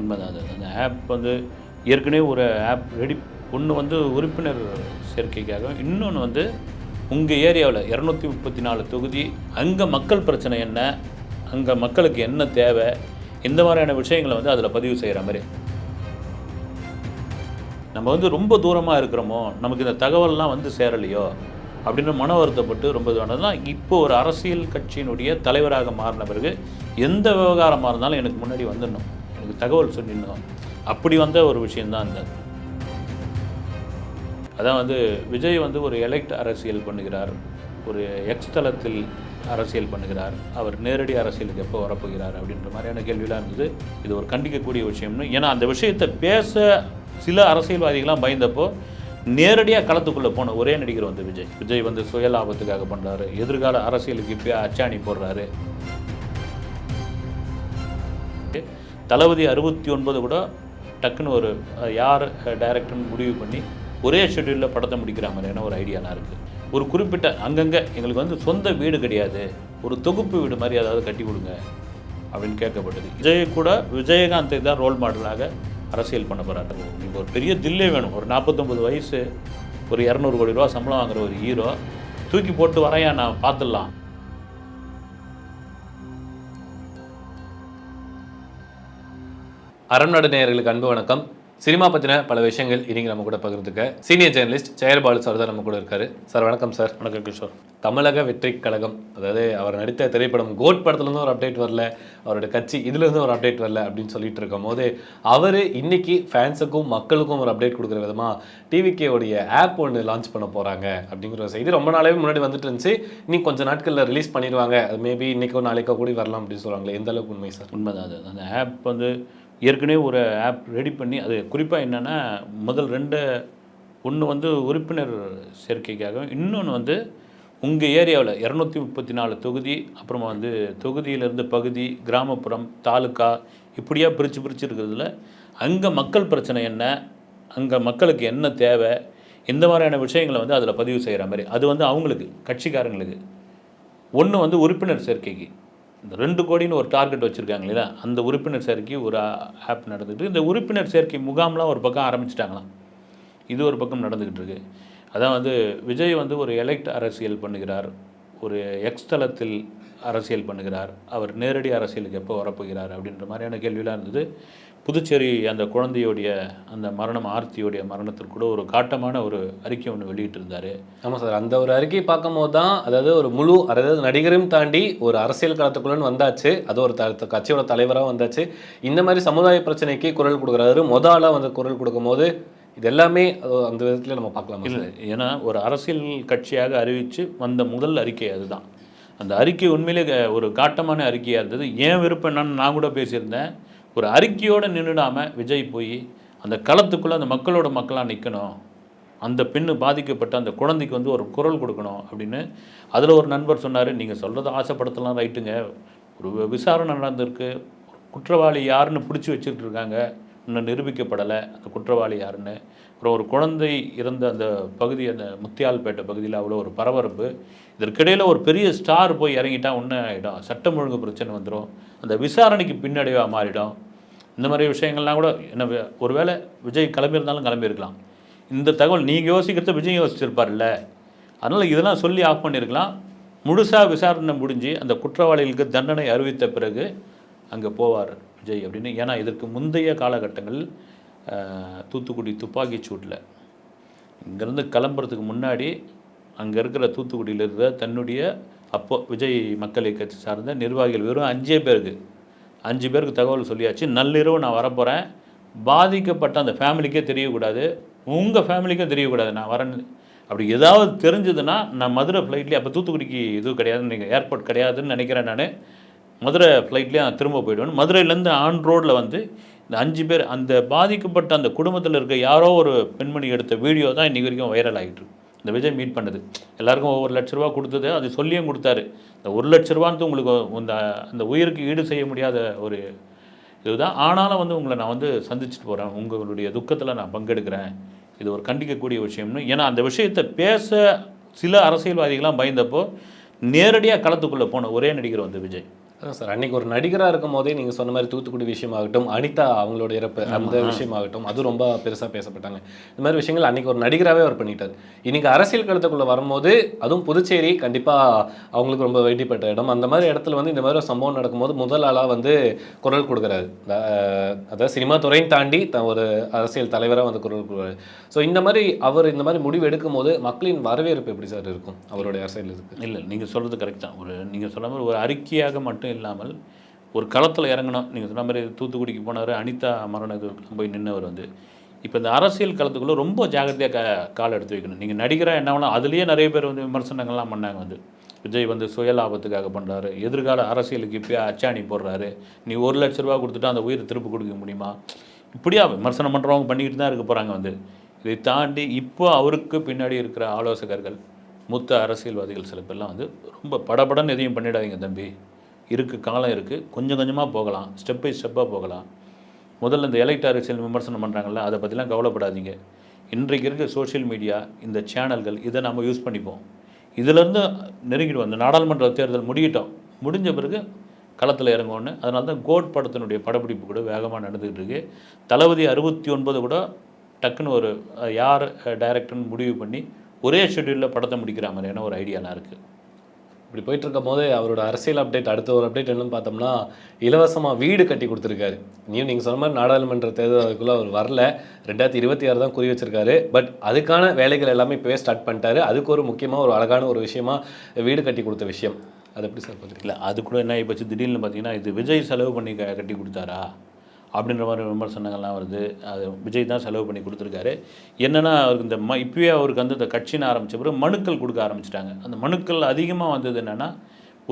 உண்மைதான் அது. அந்த ஆப் வந்து ஏற்கனவே ஒரு ஆப் ரெடி ஒன்று வந்து உறுப்பினர் சேர்க்கைக்காக இன்னொன்று வந்து உங்கள் ஏரியாவில் இரநூத்தி முப்பத்தி நாலு தொகுதி அங்கே மக்கள் பிரச்சனை என்ன அங்கே மக்களுக்கு என்ன தேவை இந்த மாதிரியான விஷயங்களை வந்து அதில் பதிவு செய்கிற மாதிரி. நம்ம வந்து ரொம்ப தூரமாக இருக்கிறோமோ நமக்கு இந்த தகவல்லாம் வந்து சேரலையோ அப்படின்னு மன வருத்தப்பட்டு ரொம்ப இதுவானதுலாம் இப்போ ஒரு அரசியல் கட்சியினுடைய தலைவராக மாறின பிறகு எந்த விவகாரமாக இருந்தாலும் எனக்கு முன்னாடி வந்துடணும். எனக்கு தகவல் சொல்லிடணும் அப்படி வந்த ஒரு விஷயந்தான் இந்த அதான் வந்து விஜய் வந்து ஒரு எலெக்ட் அரசியல் பண்ணுகிறார். ஒரு எக்ஸ் தளத்தில் அரசியல் பண்ணுகிறார். அவர் நேரடி அரசியலுக்கு எப்போ வரப்போகிறார் அப்படின்ற மாதிரியான கேள்வியெலாம் இருந்தது. இது ஒரு கண்டிக்கக்கூடிய விஷயம்னு. ஏன்னா அந்த விஷயத்தை பேச சில அரசியல்வாதிகள்லாம் பயந்தப்போ நேரடியாக களத்துக்குள்ளே போன ஒரே நடிகர் வந்து விஜய். விஜய் வந்து சுயலாபத்துக்காக பண்ணுறாரு எதிர்கால அரசியலுக்கு இப்போ அச்சாணி போடுறாரு. தளபதி அறுபத்தி ஒன்பது கூட டக்குன்னு ஒரு யார் டைரக்டர்னு முடிவு பண்ணி ஒரே ஷெட்யூலில் படத்தை முடிக்கிற மாதிரியான ஒரு ஐடியாலாம் இருக்குது ஒரு குறிப்பிட்ட அங்கங்கே எங்களுக்கு வந்து சொந்த வீடு கிடையாது. ஒரு தொகுப்பு வீடு மாதிரி ஏதாவது கட்டி கொடுங்க அப்படின்னு கேட்கப்பட்டது. விஜய் கூட விஜயகாந்தை தான் ரோல் மாடலாக அரசியல் பண்ண போகிறாரு நீங்கள் ஒரு பெரிய தில்லே வேணும். ஒரு நாற்பத்தொம்பது வயசு ஒரு இரநூறு கோடி ரூபா சம்பளம் வாங்குற ஒரு ஹீரோ தூக்கி போட்டு வரையா நான் பார்த்துடலாம். அறம்நாடு நேயர்களுக்கு அன்பு வணக்கம். சினிமா பற்றின பல விஷயங்கள் இன்னைக்கு நம்ம கூட பகிர்ந்துக்க. சீனியர் ஜேர்னலிஸ்ட் ஜெயர்பாலு சார் தான் நம்ம கூட இருக்காரு. சார் வணக்கம் சார். வணக்கம் கிஷோர். தமிழக வெற்றி கழகம் அதாவது அவர் நடித்த திரைப்படம் கோட் படத்துலேருந்து ஒரு அப்டேட் வரல அவரோட கட்சி இதுலேருந்து ஒரு அப்டேட் வரல அப்படின்னு சொல்லிட்டு இருக்கும் போது அவர் இன்னைக்கு ஃபேன்ஸுக்கும் மக்களுக்கும் ஒரு அப்டேட் கொடுக்குற விதமாக டிவிகேவுடைய ஆப் ஒன்று லான்ச் பண்ண போகிறாங்க அப்படிங்கிற ஒரு செய்தி ரொம்ப நாளாவே முன்னாடி வந்துட்டு இருந்துச்சு. இன்னும் கொஞ்சம் நாட்களில் ரிலீஸ் பண்ணிடுவாங்க. அது மேபி இன்னைக்கோ நாளைக்கோ கூடி வரலாம் அப்படின்னு சொல்லுவாங்களே. எந்த அளவுக்கு உண்மை சார்? உண்மைதான் அது. அந்த ஆப் வந்து ஏற்கனவே ஒரு ஆப் ரெடி பண்ணி அது குறிப்பாக என்னென்னா முதல் ரெண்டு ஒன்று வந்து உறுப்பினர் சேர்க்கைக்காகவும் இன்னொன்று வந்து உங்கள் ஏரியாவில் இரநூத்தி முப்பத்தி நாலு தொகுதி அப்புறமா வந்து தொகுதியிலேருந்து பகுதி கிராமப்புறம் தாலுக்கா இப்படியா பிரித்து பிரித்து இருக்கிறதுல அங்கே மக்கள் பிரச்சனை என்ன அங்கே மக்களுக்கு என்ன தேவை இந்த மாதிரியான விஷயங்களை வந்து அதில் பதிவு செய்கிற மாதிரி. அது வந்து அவங்களுக்கு கட்சிக்காரங்களுக்கு. ஒன்று வந்து உறுப்பினர் சேர்க்கைக்கு. இந்த ரெண்டு கோடின்னு ஒரு டார்கெட் வச்சுருக்காங்க இல்லையா? அந்த உறுப்பினர் சேர்க்கை ஒரு ஆப் நடந்துக்கிட்டு இந்த உறுப்பினர் சேர்க்கை முகாம்லாம் ஒரு பக்கம் ஆரம்பிச்சிட்டாங்களாம். இது ஒரு பக்கம் நடந்துக்கிட்டு இருக்குது அதான் வந்து விஜய் வந்து ஒரு எலெக்ட் அரசியல் பண்ணுகிறார். ஒரு எக்ஸ்தலத்தில் அரசியல் பண்ணுகிறார். அவர் நேரடி அரசியலுக்கு எப்போ வரப்போகிறார் அப்படின்ற மாதிரியான கேள்வியெலாம் இருந்தது. புதுச்சேரி அந்த குழந்தையோடைய அந்த மரணம் ஆர்த்தியோடைய மரணத்திற்கு கூட ஒரு காட்டமான ஒரு அறிக்கை ஒன்று வெளியிட்டிருந்தார். ஆமாம் சார். அந்த ஒரு அறிக்கை பார்க்கும்போது தான் அதாவது ஒரு முழு அதாவது நடிகரையும் தாண்டி ஒரு அரசியல் களத்துக்குள்ளன்னு வந்தாச்சு. அது ஒரு த கட்சியோட தலைவராக வந்தாச்சு. இந்த மாதிரி சமுதாய பிரச்சனைக்கு குரல் கொடுக்குறாரு. மொத வந்து குரல் கொடுக்கும்போது இது எல்லாமே அது அந்த விதத்தில் நம்ம பார்க்கலாம் இல்லை ஏன்னா ஒரு அரசியல் கட்சியாக அறிவித்து வந்த முதல் அறிக்கை அதுதான். அந்த அறிக்கை உண்மையிலே க- ஒரு காட்டமான அறிக்கையாக இருந்தது. ஏன் விருப்பம் என்னன்னு நான் கூட பேசியிருந்தேன். ஒரு அறிக்கையோடு நின்றுடாமல் விஜய் போய் அந்த களத்துக்குள்ளே அந்த மக்களோட மக்களாக நிற்கணும் அந்த பெண்ணு பாதிக்கப்பட்ட அந்த குழந்தைக்கு வந்து ஒரு குரல் கொடுக்கணும் அப்படின்னு அதில் ஒரு நண்பர் சொன்னார். நீங்கள் சொல்கிறத ஆசைப்படுத்தலாம் ரைட்டுங்க. ஒரு விசாரணை நடந்திருக்கு. குற்றவாளி யாருன்னு பிடிச்சி வச்சுட்டு இருக்காங்க. இன்னும் நிரூபிக்கப்படலை. அந்த குற்றவாளி யாருன்னு. அப்புறம் ஒரு குழந்தை இருந்த அந்த பகுதி அந்த முத்தியால்பேட்டை பகுதியில் அவ்வளோ ஒரு பரபரப்பு. இதற்கிடையில் ஒரு பெரிய ஸ்டார் போய் இறங்கிட்டா ஒன்றும் ஆகிடும் சட்டம் ஒழுங்கு பிரச்சனை வந்துடும் அந்த விசாரணைக்கு பின்னடைவாக மாறிடும். இந்த மாதிரி விஷயங்கள்லாம் கூட என்ன வே- ஒருவேளை விஜய் கிளம்பியிருந்தாலும் கிளம்பியிருக்கலாம். இந்த தகவல் நீங்கள் யோசிக்கிறத விஜய் யோசிச்சிருப்பார்ல அதனால் இதெல்லாம் சொல்லி ஆஃப் பண்ணியிருக்கலாம் முழுசாக விசாரணை முடிஞ்சு அந்த குற்றவாளிகளுக்கு தண்டனை அறிவித்த பிறகு அங்கே போவார். விஜய் அப்படின்னு. ஏன்னா இதற்கு முந்தைய காலகட்டங்களில் தூத்துக்குடி துப்பாக்கி சூட்டில் இங்கேருந்து கிளம்புறதுக்கு முன்னாடி அங்கே இருக்கிற தூத்துக்குடியில் இருக்கிற தன்னுடைய அப்போ விஜய் மக்கள் இயக்கத்தை சார்ந்த நிர்வாகிகள் வெறும் அஞ்சே பேருக்கு. அஞ்சு பேருக்கு தகவல் சொல்லியாச்சு. நள்ளிரவு நான் வரப்போகிறேன் பாதிக்கப்பட்ட அந்த ஃபேமிலிக்கே தெரியக்கூடாது. உங்கள் ஃபேமிலிக்கும் தெரியக்கூடாது. நான் வரேன். அப்படி ஏதாவது தெரிஞ்சதுன்னா நான் மதுரை ஃப்ளைட்லேயே அப்போ தூத்துக்குடிக்கு இது கிடையாதுன்னு நீங்கள் ஏர்போர்ட் கிடையாதுன்னு நினைக்கிறேன் நான். மதுரை ஃப்ளைட்லேயே திரும்ப போயிடுவேன். மதுரையிலேருந்து ஆன் ரோட்டில் வந்து இந்த அஞ்சு பேர் அந்த பாதிக்கப்பட்ட அந்த குடும்பத்தில் இருக்க யாரோ ஒரு பெண்மணி எடுத்த வீடியோ தான் இன்றைக்கி வரைக்கும் வைரல் ஆகிட்டு இந்த விஜய் மீட் பண்ணது. எல்லாருக்கும் ஒவ்வொரு லட்ச ரூபா கொடுத்தது அது சொல்லியும் கொடுத்தாரு. இந்த ஒரு லட்ச ரூபான்னு உங்களுக்கு இந்த அந்த உயிருக்கு ஈடு செய்ய முடியாத ஒரு இதுதான். ஆனாலும் வந்து உங்களை நான் வந்து சந்திச்சுட்டு போகிறேன் உங்களுடைய துக்கத்தில் நான் பங்கெடுக்கிறேன். இது ஒரு கண்டிக்கக்கூடிய விஷயம்னு. ஏன்னா அந்த விஷயத்தை பேச சில அரசியல்வாதிகள்லாம் பயந்தப்போ நேரடியாக களத்துக்குள்ளே போன ஒரே நடிகர் வந்து விஜய். அதான் சார் அன்னைக்கு ஒரு நடிகராக இருக்கும் போதே நீங்கள் சொன்ன மாதிரி தூத்துக்குடி விஷயமாகட்டும் அனிதா அவங்களோட இறப்பு அந்த விஷயமாகட்டும் அது ரொம்ப பெருசாக பேசப்பட்டாங்க. இந்த மாதிரி விஷயங்கள் அன்னைக்கு ஒரு நடிகராகவே அவர் பண்ணிட்டார். இன்னைக்கு அரசியல் களத்துக்குள்ளே வரும்போது அதுவும் புதுச்சேரி கண்டிப்பாக அவங்களுக்கு ரொம்ப வெயிட்டிப்பட்ட இடம். அந்த மாதிரி இடத்துல வந்து இந்த மாதிரி ஒரு சம்பவம் நடக்கும்போது முதல் ஆளாக வந்து குரல் கொடுக்குறாரு. அதாவது சினிமா துறையும் தாண்டி த ஒரு அரசியல் தலைவராக வந்து குரல் கொடுக்குறாரு. ஸோ இந்த மாதிரி அவர் இந்த மாதிரி முடிவு எடுக்கும் போது மக்களின் வரவேற்பு எப்படி சார் இருக்கும்? அவருடைய அரசியல் இதுக்கு. இல்லை நீங்கள் சொல்கிறது கரெக்ட் தான். ஒரு நீங்கள் சொன்ன மாதிரி ஒரு அறிக்கையாக மட்டும் இல்லாமல் ஒரு களத்தில் இறங்கணும் நீங்கள் சொன்ன மாதிரி தூத்துக்குடிக்கு போனார் அனிதா மரணத்துக்கு போய் நின்றவர் வந்து. இப்போ இந்த அரசியல் களத்துக்குள்ளே ரொம்ப ஜாகிரதையாக க கால் எடுத்து வைக்கணும். நீங்கள் நடிகராக என்ன வேணாலும் அதுலேயே நிறைய பேர் வந்து விமர்சனங்கள்லாம் பண்ணாங்க வந்து. விஜய் வந்து சுயலாபத்துக்காக பண்ணுறாரு எதிர்கால அரசியலுக்கு இப்போயே அச்சாணி போடுறாரு. நீ ஒரு லட்ச ரூபா கொடுத்துட்டு அந்த உயிரை திருப்பி கொடுக்க முடியுமா? இப்படியா விமர்சனம் பண்ணுறவங்க பண்ணிக்கிட்டு தான் இருக்க போகிறாங்க வந்து. இதை தாண்டி இப்போ அவருக்கு பின்னாடி இருக்கிற ஆலோசகர்கள் மூத்த அரசியல்வாதிகள் சில பேர்லாம் வந்து ரொம்ப படபடன்னு எதையும் பண்ணிடாதீங்க தம்பி. இருக்குது காலம் இருக்குது கொஞ்சம் கொஞ்சமாக போகலாம். ஸ்டெப் பை ஸ்டெப்பாக போகலாம். முதல்ல இந்த எலைட் அரசியல் விமர்சனம் பண்ணுறாங்கல்ல அதை பற்றிலாம் கவலைப்படாதீங்க. இன்றைக்கு இருக்க சோஷியல் மீடியா இந்த சேனல்கள் இதை நம்ம யூஸ் பண்ணிப்போம். இதிலேருந்து நெருங்கிடுவோம். இந்த நாடாளுமன்ற தேர்தல் முடியட்டும். முடிஞ்ச பிறகு களத்தில் இறங்குவோன்னு அதனால தான் கோட் படத்தினுடைய படப்பிடிப்பு கூட வேகமாக நடந்துகிட்டு இருக்கு. தளபதி அறுபத்தி ஒன்பது கூட டக்குன்னு ஒரு யார் டைரக்டர்னு முடிவு பண்ணி ஒரே ஷெட்யூலில் படத்தை முடிக்கிற மாதிரியான ஒரு ஐடியாலாம் இருக்குது இப்படி போயிட்டு இருக்கும் போது அவரோட அரசியல் அப்டேட் அடுத்த ஒரு அப்டேட் என்னன்னு பார்த்தோம்னா இலவசமாக வீடு கட்டி கொடுத்துருக்காரு. நீயும் நீங்கள் சொன்ன மாதிரி நாடாளுமன்ற தேர்தல் அதுக்குள்ளே அவர் வரல. ரெண்டாயிரத்தி இருபத்தி ஆறு தான் குறி வச்சிருக்காரு. பட் அதுக்கான வேலைகள் எல்லாமே இப்போவே ஸ்டார்ட் பண்ணிட்டாரு. அதுக்கு ஒரு முக்கியமாக ஒரு அழகான ஒரு விஷயமா வீடு கட்டி கொடுத்த விஷயம். அது எப்படி சார் பார்த்துருக்கீங்களா இல்லை அது கூட என்ன ஆகிப்போச்சு திடீர்னு பார்த்தீங்கன்னா இது விஜய் செலவு பண்ணி க கட்டி கொடுத்தாரா? அப்படின்ற மாதிரி விமர்சனங்கள்லாம் வருது. அது விஜய் தான் செலவு பண்ணி கொடுத்துருக்காரு. என்னென்னா அவருக்கு இந்த ம இப்போயே அவருக்கு வந்து இந்த கட்சின்னு ஆரம்பித்த பிறகு மனுக்கள் கொடுக்க ஆரம்பிச்சிட்டாங்க. அந்த மனுக்கள் அதிகமாக வந்தது என்னென்னா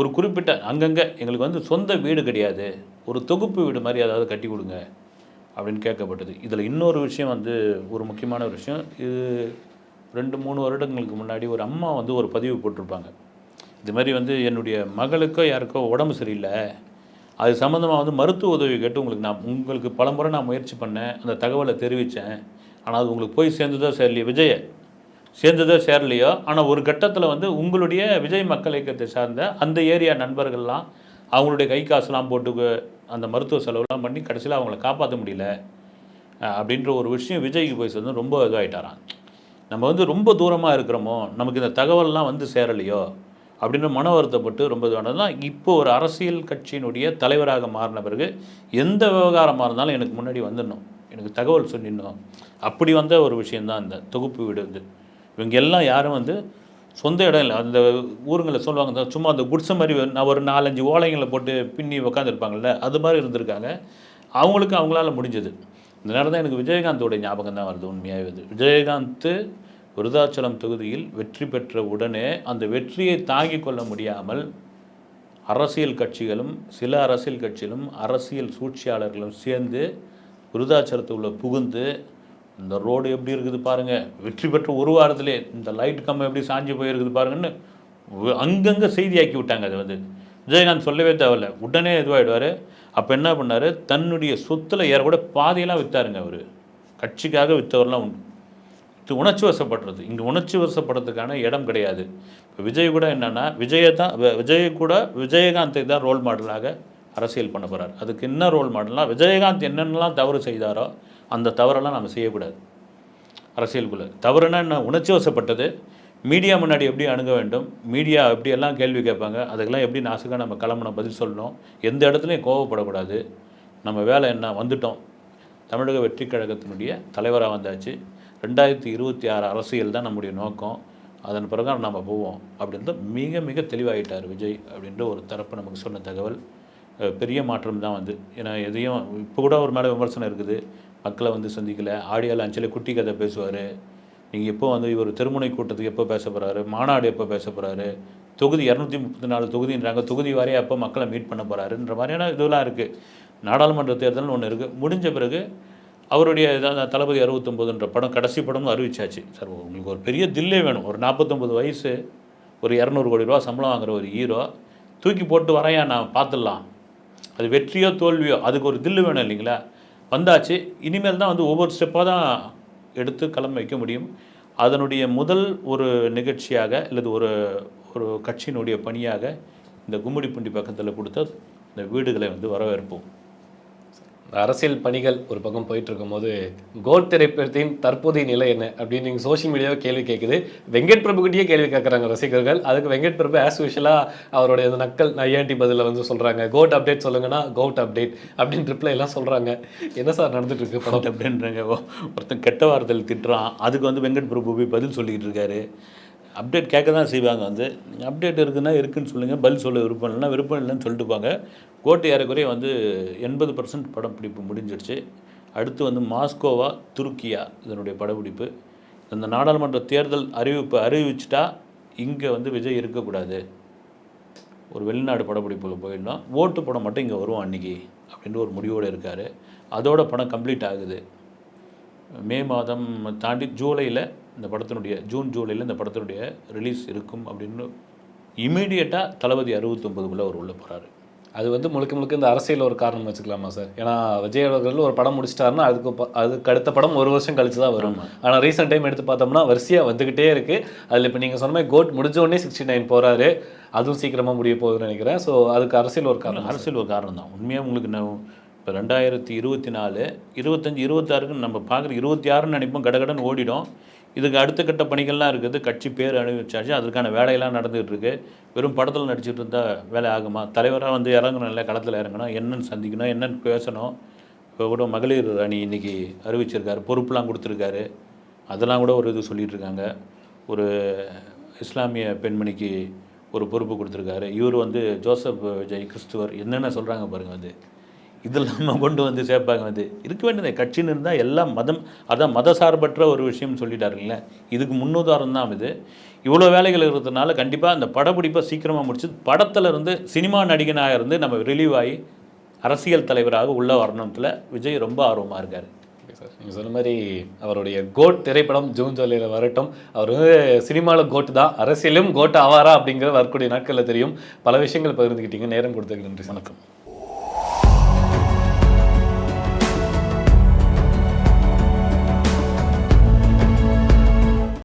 ஒரு குறிப்பிட்ட அங்கங்கே எங்களுக்கு வந்து சொந்த வீடு கிடையாது. ஒரு தொகுப்பு வீடு மாதிரி ஏதாவது கட்டி கொடுங்க அப்படின்னு கேட்கப்பட்டது. இதில் இன்னொரு விஷயம் வந்து ஒரு முக்கியமான ஒரு விஷயம். இது ரெண்டு மூணு வருடங்களுக்கு முன்னாடி ஒரு அம்மா வந்து ஒரு பதிவு போட்டிருப்பாங்க. இது மாதிரி வந்து என்னுடைய மகளுக்கோ யாருக்கோ உடம்பு சரியில்லை. அது சம்மந்தமாக வந்து மருத்துவ உதவி கேட்டு உங்களுக்கு நான் உங்களுக்கு பலமுறை நான் முயற்சி பண்ணேன் அந்த தகவலை தெரிவித்தேன். ஆனால் அது உங்களுக்கு போய் சேர்ந்ததோ சேரலையோ விஜய சேர்ந்ததோ சேரலையோ ஆனால் ஒரு கட்டத்தில் வந்து உங்களுடைய விஜய் மக்கள் இயக்கத்தை சார்ந்த அந்த ஏரியா நண்பர்கள்லாம் அவங்களுடைய கை காசுலாம் போட்டு அந்த மருத்துவ செலவுலாம் பண்ணி கடைசியில் அவங்கள காப்பாற்ற முடியல. அப்படின்ற ஒரு விஷயம் விஜய்க்கு போய் சேர்ந்து ரொம்ப இதாகிட்டாரான் நம்ம வந்து ரொம்ப தூரமாக இருக்கிறோமோ நமக்கு இந்த தகவல்லாம் வந்து சேரலையோ அப்படின்னு மன வருத்தப்பட்டு ரொம்ப இதுவானதுலாம் இப்போ ஒரு அரசியல் கட்சியினுடைய தலைவராக மாறின பிறகு எந்த விவகாரமாக இருந்தாலும் எனக்கு முன்னாடி வந்துடணும். எனக்கு தகவல் சொல்லிடணும். அப்படி வந்த ஒரு விஷயந்தான் இந்த தொகுப்பு வீடு வந்து. இவங்க எல்லாம் யாரும் வந்து சொந்த இடம் இல்லை. அந்த ஊருங்களில் சொல்லுவாங்க சும்மா அந்த குடிசை மாதிரி நான் ஒரு நாலஞ்சு ஓலைங்களை போட்டு பின்னி உட்காந்துருப்பாங்கல்ல அது மாதிரி இருந்திருக்காங்க. அவங்களுக்கு அவங்களால முடிஞ்சது. இந்த நேரம் தான் எனக்கு விஜயகாந்தோட ஞாபகம் தான் வருது உண்மையாகவே விஜயகாந்த் விருதாச்சலம் தொகுதியில் வெற்றி பெற்ற உடனே அந்த வெற்றியை தாங்கிக் கொள்ள முடியாமல் அரசியல் கட்சிகளும் சில அரசியல் கட்சிகளும் அரசியல் சூழ்ச்சியாளர்களும் சேர்ந்து விருதாச்சலத்துக்குள்ள புகுந்து இந்த ரோடு எப்படி இருக்குது பாருங்கள் வெற்றி பெற்ற ஒரு வாரத்திலே இந்த லைட் கம்பம் எப்படி சாஞ்சு போயிருக்குது பாருங்கன்னு அங்கங்கே செய்தியாக்கி விட்டாங்க அது வந்து. விஜயகாந்த் சொல்லவே தேவையில்ல. உடனே இதுவாகிடுவார் அப்போ என்ன பண்ணார்? தன்னுடைய சொத்தில் ஏறக்கூட பாதையெல்லாம் விற்றாருங்க அவர். கட்சிக்காக விற்றவர்லாம் உண்டு. இது உணர்ச்சி வசப்படுறது இங்கே உணர்ச்சி வசப்படுறதுக்கான இடம் கிடையாது. இப்போ விஜய் கூட என்னென்னா விஜயை தான் விஜய் கூட விஜயகாந்தை தான் ரோல் மாடலாக அரசியல் பண்ண போகிறார் அதுக்கு என்ன ரோல் மாடல்னா விஜயகாந்த் என்னென்னலாம் தவறு செய்தாரோ அந்த தவறெல்லாம் நம்ம செய்யக்கூடாது. அரசியலுக்குள்ளே. தவறுனா என்ன? உணர்ச்சி வசப்பட்டது மீடியா முன்னாடி எப்படி அணுக வேண்டும்? மீடியா எப்படியெல்லாம் கேள்வி கேட்பாங்க? அதுக்கெல்லாம் எப்படி நாசுக்காக நம்ம கிளம்பணும் பதில் சொல்லணும்? எந்த இடத்துலையும் கோவப்படக்கூடாது. நம்ம வேலை என்ன? வந்துட்டோம். தமிழக வெற்றி கழகத்தினுடைய தலைவராக வந்தாச்சு. ரெண்டாயிரத்தி இருபத்தி ஆறு அரசியல் தான் நம்முடைய நோக்கம். அதன் பிறகு நம்ம போவோம். அப்படின்றது மிக மிக தெளிவாயிட்டார் விஜய் அப்படின்ற ஒரு தரப்பு நமக்கு சொன்ன தகவல். பெரிய மாற்றம் தான் வந்து. ஏன்னா எதையும் இப்போ கூட ஒரு மேலே விமர்சனம் இருக்குது. மக்களை வந்து சந்திக்கலை. ஆடியோ அஞ்சலி குட்டி கதை பேசுவார். நீங்கள் எப்போ வந்து இவர் திருமுனை கூட்டத்துக்கு எப்போ பேச போகிறாரு மாநாடு எப்போ பேச போகிறாரு தொகுதி இரநூத்தி முப்பத்தி நாலு தொகுதின்றாங்க. தொகுதி வரைய எப்போ மக்களை மீட் பண்ண போகிறாருன்ற மாதிரியான இதெல்லாம் இருக்குது நாடாளுமன்ற தேர்தல்னு ஒன்று இருக்குது முடிஞ்ச பிறகு அவருடைய தளபதி அறுபத்தொம்போதுன்ற படம் கடைசி படமும் அறிவிச்சாச்சு. சார் உங்களுக்கு ஒரு பெரிய தில்லே வேணும். ஒரு நாற்பத்தொம்பது வயசு ஒரு இரநூறு கோடி ரூபா சம்பளம் வாங்குற ஒரு ஹீரோ தூக்கி போட்டு வரையா நான் பார்த்துடலாம். அது வெற்றியோ தோல்வியோ அதுக்கு ஒரு தில்லு வேணும் இல்லைங்களா? வந்தாச்சு. இனிமேல் தான் வந்து ஒவ்வொரு ஸ்டெப்பாக தான் எடுத்து கிளம்ப வைக்க முடியும். அதனுடைய முதல் ஒரு நிகழ்ச்சியாக அல்லது ஒரு ஒரு கட்சியினுடைய பணியாக இந்த கும்மிடிப்பூண்டி பக்கத்தில் கொடுத்த இந்த வீடுகளை வந்து வரவேற்போம். அரசியல் பணிகள் ஒரு பக்கம் போயிட்டு இருக்கும்போது கோட் திரைப்படத்தின் தற்போதைய நிலை என்ன அப்படின்னு நீங்கள் சோஷியல் மீடியாவை கேள்வி கேட்குது. வெங்கட் பிரபுக்கிட்டேயே கேள்வி கேட்குறாங்க ரசிகர்கள். அதுக்கு வெங்கட் பிரபு ஆஸ் யூஷுவலாக அவருடைய அந்த நக்கல் நையாண்டி பதிலில் வந்து சொல்கிறாங்க கோட் அப்டேட் சொல்லுங்கன்னா கோட் அப்டேட் அப்படின்னு ரிப்ளை எல்லாம் சொல்கிறாங்க என்ன சார் நடந்துட்டு இருக்கு படம் அப்படின்றாங்க ஓ, ஒருத்தன் கெட்ட வார்த்தையில் திட்டுறான். அதுக்கு வந்து வெங்கட் பிரபு போய் பதில் சொல்லிக்கிட்டு இருக்காரு. அப்டேட் கேட்க தான் செய்வாங்க. வந்து நீங்கள் அப்டேட் இருக்குன்னா இருக்குன்னு சொல்லுங்கள் பதில் சொல்ல விருப்பம் இல்லைன்னா விருப்பம் இல்லைன்னு சொல்லிட்டு போங்க. கோட்டை ஏறக்குறைய வந்து எண்பது பர்சன்ட் படப்பிடிப்பு முடிஞ்சிடுச்சு. அடுத்து வந்து மாஸ்கோவா துருக்கியா இதனுடைய படப்பிடிப்பு. இந்த நாடாளுமன்ற தேர்தல் அறிவிப்பு அறிவிச்சிட்டா இங்கே வந்து விஜய் இருக்கக்கூடாது. ஒரு வெளிநாடு படப்பிடிப்புக்கு போயிடலாம் ஓட்டு படம் மட்டும் இங்கே வருவோம் அன்றைக்கி அப்படின்ற ஒரு முடிவோடு இருக்கார். அதோட படம் கம்ப்ளீட் ஆகுது. மே மாதம் தாண்டி ஜூலையில் இந்த படத்தினுடைய ஜூன் ஜூலையில் இந்த படத்தினுடைய ரிலீஸ் இருக்கும் அப்படின்னு இமீடியட்டாக தளபதி அறுபத்தொம்பதுக்குள்ளே அவர் உள்ளே போகிறாரு அது வந்து முழுக்க முழுக்க இந்த அரசியல் ஒரு காரணம் வச்சுக்கலாமா சார்? ஏன்னா விஜய் அவர்கள் ஒரு படம் முடிச்சிட்டாருன்னா அதுக்கு அதுக்கு அடுத்த படம் ஒரு வருஷம் கழிச்சு தான் வரும். ஆனால் ரீசெண்ட் டைம் எடுத்து பார்த்தோம்னா வரிசையாக வந்துக்கிட்டே இருக்கு. அதில் இப்போ நீங்கள் சொன்ன மாதிரி கோட் முடிஞ்ச உடனே சிக்ஸ்டி நைன் போகிறாரு அதுவும் சீக்கிரமாக முடிய போகுதுன்னு நினைக்கிறேன். ஸோ அதுக்கு அரசியல் ஒரு காரணம் அரசியல் ஒரு காரணம் தான் உண்மையாக உங்களுக்கு இப்போ ரெண்டாயிரத்தி இருபத்தி நாலு இருபத்தஞ்சி இருபத்தாறுக்கு நம்ம பார்க்குற இருபத்தி ஆறுன்னு நினைப்போம் கடகடன் ஓடிடும். இதுக்கு அடுத்த கட்ட பணிகள்லாம் இருக்குது. கட்சி பேர் அனுபவிச்சாச்சு அதற்கான வேலையெல்லாம் நடந்துகிட்டு இருக்கு. வெறும் படத்தில் நடிச்சிட்டு இருந்தால் வேலை ஆகுமா? தலைவராக வந்து இறங்கணும் இல்லை களத்தில் இறங்கணும்? என்னென்னு சந்திக்கணும் என்னென்னு பேசணும்? இப்போ கூட மகளிர் அணி இன்னைக்கு அறிவிச்சிருக்காரு பொறுப்புலாம் கொடுத்துருக்காரு. அதெல்லாம் கூட ஒரு இது சொல்லிகிட்ருக்காங்க ஒரு இஸ்லாமிய பெண்மணிக்கு ஒரு பொறுப்பு கொடுத்துருக்காரு. இவர் வந்து ஜோசப் விஜய் கிறிஸ்துவர் என்னென்ன சொல்கிறாங்க பாருங்கள் இதெல்லாம் கொண்டு வந்து சேர்ப்பாங்க. வந்து இருக்க வேண்டியது. கட்சின்னு இருந்தால் எல்லாம் மதம் அதான் மத சார்பற்ற ஒரு விஷயம்னு சொல்லிட்டாருங்களே இதுக்கு முன்னுதாரணம் தான் இது. இவ்வளோ வேலைகள் இருக்கிறதுனால கண்டிப்பாக அந்த படப்பிடிப்பை சீக்கிரமாக முடிச்சு படத்தில் இருந்து சினிமா நடிகனாக இருந்து நம்ம ரிலீவ் ஆகி அரசியல் தலைவராக உள்ள வரணுத்துல விஜய் ரொம்ப ஆர்வமாக இருக்கார். சார். நீங்கள் சொன்ன மாதிரி அவருடைய கோட் திரைப்படம் ஜூன் ஜூலையில் வரட்டும். அவர் வந்து சினிமாவில் கோட் தான். அரசியலும் கோட் ஆவாரா அப்படிங்கிற வரக்கூடிய நாட்களில் தெரியும். பல விஷயங்கள் பகிர்ந்துக்கிட்டீங்க நேரம் கொடுத்ததுக்கு நன்றி. வணக்கம்.